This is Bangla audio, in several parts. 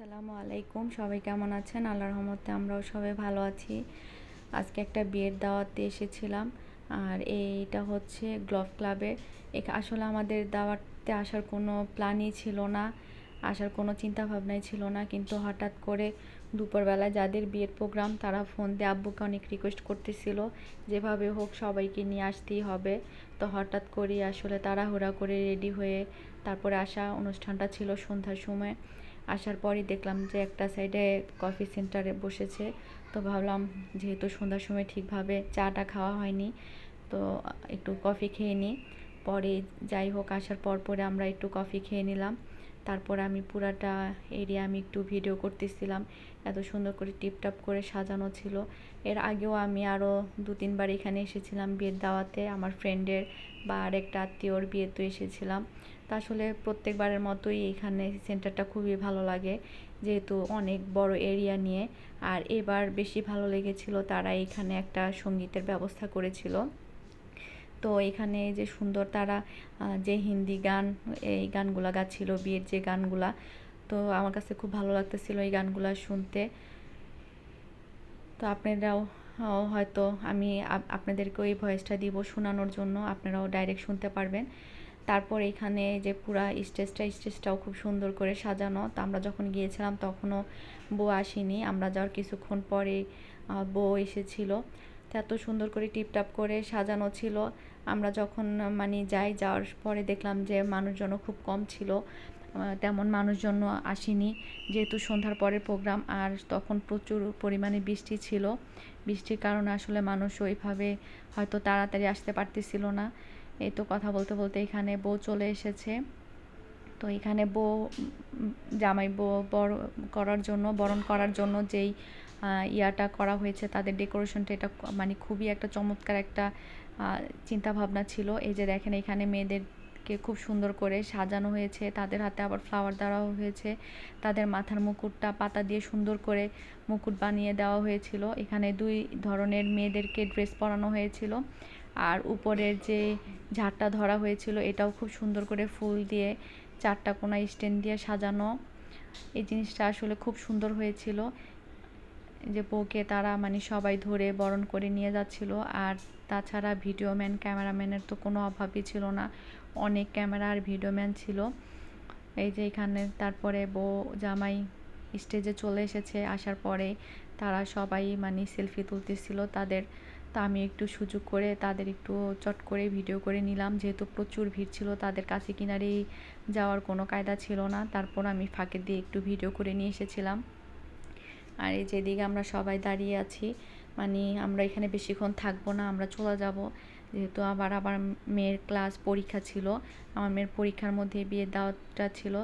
আসসালামু আলাইকুম। সবাই কেমন আছেন? আল্লাহর রহমতে আমরাও সবাই ভালো আছি। আজকে একটা বিয়ের দাওয়াতে এসেছিলাম। আর এইটা হচ্ছে গ্লভ ক্লাবে। আসলে আমাদের দাওয়াতে আসার কোনো প্ল্যানই ছিল না। আসার কোনো চিন্তা ভাবনাই ছিল না। কিন্তু হঠাৎ করে দুপুরবেলা যাদের বিয়ের প্রোগ্রাম, তারা ফোন দিয়ে আব্বুকে অনেক রিকোয়েস্ট করতেছিল যেভাবে হোক সবাইকে নিয়ে আসতেই হবে। তো হঠাৎ করেই আসলে তাড়াহুড়া করে রেডি হয়ে তারপরে আসা অনুষ্ঠানটা ছিল সন্ধ্যার সময়। আসার পরই দেখলাম যে একটা সাইডে কফি সেন্টারে বসেছে। তো ভাবলাম যেহেতু সন্ধ্যার সময় ঠিকভাবে চাটা খাওয়া হয়নি, তো একটু কফি খেয়ে নিই। পরে যাই হোক, আসার পর পরে আমরা একটু কফি খেয়ে নিলাম। তারপর আমি পুরাটা এরিয়া আমি একটু ভিডিও করতেছিলাম। এত সুন্দর করে টিপটাপ করে সাজানো ছিল। এর আগেও আমি আরও দু তিনবার এখানে এসেছিলাম বিয়ের দাওয়াতে। আমার ফ্রেন্ডের বা আরেকটা আত্মীয়র বিয়েতে এসেছিলাম। তা আসলে প্রত্যেকবারের মতোই এখানে সেন্টারটা খুবই ভালো লাগে। যেহেতু অনেক বড় এরিয়া নিয়ে। আর এবার বেশি ভালো লেগেছিল তারা এখানে একটা সঙ্গীতের ব্যবস্থা করেছিল। তো এখানে যে সুন্দর তারা যে হিন্দি গান, এই গানগুলা গাচ্ছিল, বিয়ের যে গানগুলা, তো আমার কাছে খুব ভালো লাগতেছিল এই গানগুলা শুনতে। তো আপনারাও হয়তো আমি আপনাদেরকেও এই ভয়েসটা দিব শোনানোর জন্য, আপনারাও ডাইরেক্ট শুনতে পারবেন। তারপর এখানে যে পুরা স্টেজটা, স্টেজটাও খুব সুন্দর করে সাজানো। তো আমরা যখন গিয়েছিলাম তখনও বউ আসেনি, আমরা যাওয়ার কিছুক্ষণ পরে বউ এসেছিল। এত সুন্দর করে টিপটাপ করে সাজানো ছিল। আমরা যখন মানে যাই, যাওয়ার পরে দেখলাম যে মানুষজনও খুব কম ছিল। তেমন মানুষজন আসেনি। যেহেতু সন্ধ্যার পরে প্রোগ্রাম আর তখন প্রচুর পরিমাণে বৃষ্টি ছিল। বৃষ্টির কারণে আসলে মানুষ ওইভাবে হয়তো তাড়াতাড়ি আসতে পারতেছিল না। এই তো কথা বলতে বলতে এখানে বউ চলে এসেছে। তো এখানে বউ জামাই বউ বড় করার জন্য, বরণ করার জন্য যেই ইয়াটা করা হয়েছে, তাদের ডেকোরেশনটা এটা মানে খুবই একটা চমৎকার একটা চিন্তা ভাবনা ছিল। এই যে দেখেন এখানে মেয়েদেরকে খুব সুন্দর করে সাজানো হয়েছে, তাদের হাতে আবার ফ্লাওয়ার দেওয়া হয়েছে, তাদের মাথার মুকুটটা পাতা দিয়ে সুন্দর করে মুকুট বানিয়ে দেওয়া হয়েছিল। এখানে দুই ধরনের মেয়েদেরকে ড্রেস পরানো হয়েছিল, আর উপরের যে ঝাড়টা ধরা হয়েছিল, এটাও খুব সুন্দর করে ফুল দিয়ে চারটা কোনা স্ট্যান্ড দিয়ে সাজানো। এই জিনিসটা আসলে খুব সুন্দর হয়েছিল। যে বউকে তারা মানে সবাই ধরে বরণ করে নিয়ে যাচ্ছিল। আর তাছাড়া ভিডিও ম্যান ক্যামেরাম্যানের তো কোনো অভাবই ছিল না। অনেক ক্যামেরা আর ভিডিও ম্যান ছিল। এই যে এখানে তারপরে বউ, জামাই স্টেজে চলে এসেছে। আসার পরে তারা সবাই মানে সেলফি তুলতেছিল তাদের। তা আমি একটু সুযোগ করে তাদের একটু চট করে ভিডিও করে নিলাম। যেহেতু প্রচুর ভিড় ছিল, তাদের কাছে কিনারেই যাওয়ার কোনো কায়দা ছিল না। তারপর আমি ফাঁকে দিয়ে একটু ভিডিও করে নিয়ে এসেছিলাম। আর এই যেদিকে আমরা সবাই দাঁড়িয়ে আছি মানে আমরা এখানে বেশিক্ষণ থাকব না, আমরা চলে যাব। যেহেতু আবার আবার মেয়ের ক্লাস পরীক্ষা ছিল, আমার মেয়ের পরীক্ষার মধ্যে বিয়ের দাওয়াতটা ছিল।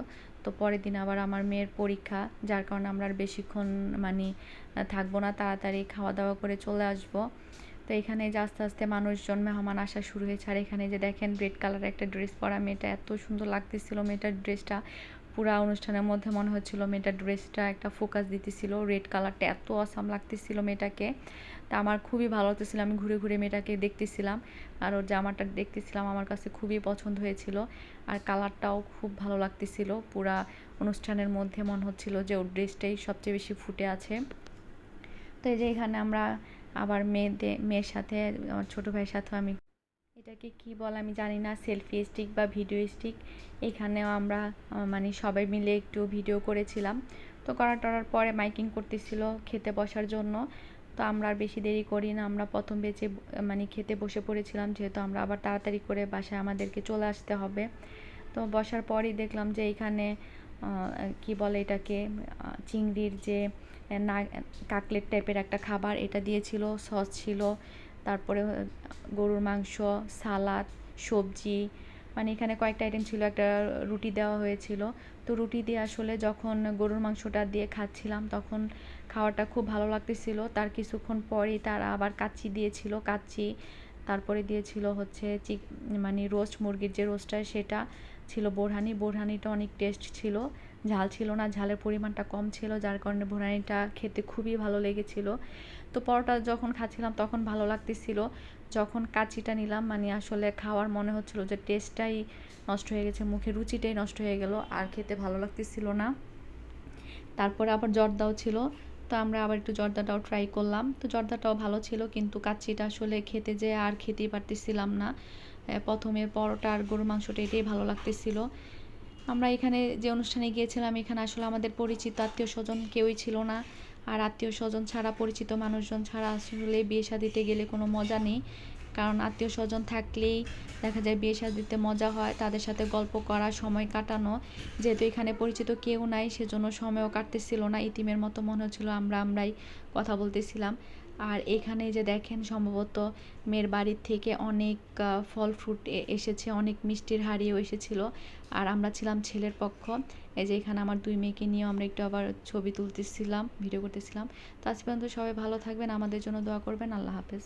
তো পরের দিন আবার আমার মেয়ের পরীক্ষা, যার কারণে আমরা আর বেশিক্ষণ মানে থাকব না, তাড়াতাড়ি খাওয়া দাওয়া করে চলে আসব। তো এখানে যে আস্তে আস্তে মানুষজন, মেহমান আসা শুরু হয়েছে। আর এখানে যে দেখেন রেড কালার একটা ড্রেস পরা মেয়েটা, এত সুন্দর লাগতেছিল মেয়েটার ড্রেসটা পুরা অনুষ্ঠানের মধ্যে মনে হচ্ছিল মেয়েটার ড্রেসটা একটা ফোকাস দিতেছিল রেড কালারটা এত আসাম লাগতেছিল মেয়েটাকে। তা আমার খুবই ভালো লাগতেছিল, আমি ঘুরে ঘুরে মেয়েটাকে দেখতেছিলাম। আর ওর জামাটা দেখতেছিলাম, আমার কাছে খুবই পছন্দ হয়েছিল। আর কালারটাও খুব ভালো লাগতেছিল, পুরা অনুষ্ঠানের মধ্যে মনে হচ্ছিল যে ওর ড্রেসটাই সবচেয়ে বেশি ফুটে আছে। তো এই যে এখানে আমরা আবার মেয়েদের মেয়ের সাথে, আমার ছোটো ভাইয়ের সাথেও আমি এটাকে কি বল আমি জানি না সেলফি স্টিক বা ভিডিও স্টিক এখানেও আমরা মানে সবাই মিলে একটু ভিডিও করেছিলাম। তো করা টরার পরে মাইকিং করতেছিল খেতে বসার জন্য। তো আমরা আর বেশি দেরি করি না, আমরা প্রথম বেঁচে মানে খেতে বসে পড়েছিলাম, যেহেতু আমরা আবার তাড়াতাড়ি করে বাসায় আমাদেরকে চলে আসতে হবে। তো বসার পরই দেখলাম যে এখানে কি বলে এটাকে চিংড়ির যে না, কাকলেট টাইপের একটা খাবার, এটা দিয়েছিল সস ছিল তারপরে গরুর মাংস, সালাদ, সবজি মানে এখানে কয়েকটা আইটেম ছিল। একটা রুটি দেওয়া হয়েছিল। তো রুটি দিয়ে আসলে যখন গরুর মাংসটা দিয়ে খাচ্ছিলাম, তখন খাওয়াটা খুব ভালো লাগতেছিল। তার কিছুক্ষণ পরেই তারা আবার কাচ্চি দিয়েছিল। কাচ্চি তারপরে দিয়েছিল হচ্ছে চিক মানে রোস্ট, মুরগির যে রোস্টটা, সেটা ছিল বোরহানি। বোরহানিটা অনেক টেস্ট ছিল। ঝাল ছিল না, ঝালের পরিমাণটা কম ছিল, যার কারণে বোরহানিটা খেতে খুবই ভালো লেগেছিল। তো পরোটা যখন খাচ্ছিলাম তখন ভালো লাগতেছিল। যখন কাচিটা নিলাম মানে আসলে খাওয়ার মনে হচ্ছিল যে টেস্টটাই নষ্ট হয়ে গেছে, মুখে রুচিটাই নষ্ট হয়ে গেল, আর খেতে ভালো লাগতেছিল না। তারপরে আবার জর্দাও ছিল, তো আমরা আবার একটু জর্দাটাও ট্রাই করলাম। তো জর্দাটাও ভালো ছিল, কিন্তু কাচ্চিটা আসলে খেতে যেয়ে আর খেতেই পারতেছিলাম না। প্রথমে পরোটা আর গরুর মাংসটা এটাই ভালো লাগতেছিল। আমরা এখানে যে অনুষ্ঠানে গিয়েছিলাম, এখানে আসলে আমাদের পরিচিত আত্মীয় স্বজন কেউই ছিল না। আর আত্মীয় স্বজন ছাড়া, পরিচিত মানুষজন ছাড়া আসলে বিয়ে শাদিতে গেলে কোনো মজা নেই। কারণ আত্মীয় স্বজন থাকলেই দেখা যায় বিয়ে শাদিতে মজা হয়, তাদের সাথে গল্প করা, সময় কাটানো। যেহেতু এখানে পরিচিত কেউ নাই, সেজন্য সময়ও কাটতেছিল না। ইতিমের মতো মনে হচ্ছিল আমরা আমরাই কথা বলতেছিলাম। আর এখানে যে দেখেন সম্ভবত মেয়ের বাড়ির থেকে অনেক ফল ফ্রুট এসেছে, অনেক মিষ্টির হাড়িও এসেছিল। আর আমরা ছিলাম ছেলের পক্ষ। এই যে এখানে আমার দুই মেয়েকে নিয়েও আমরা একটু আবার ছবি তুলতেছিলাম, ভিডিও করতেছিলাম। তো আজ পর্যন্ত সবাই ভালো থাকবেন, আমাদের জন্য দোয়া করবেন। আল্লাহ হাফেজ।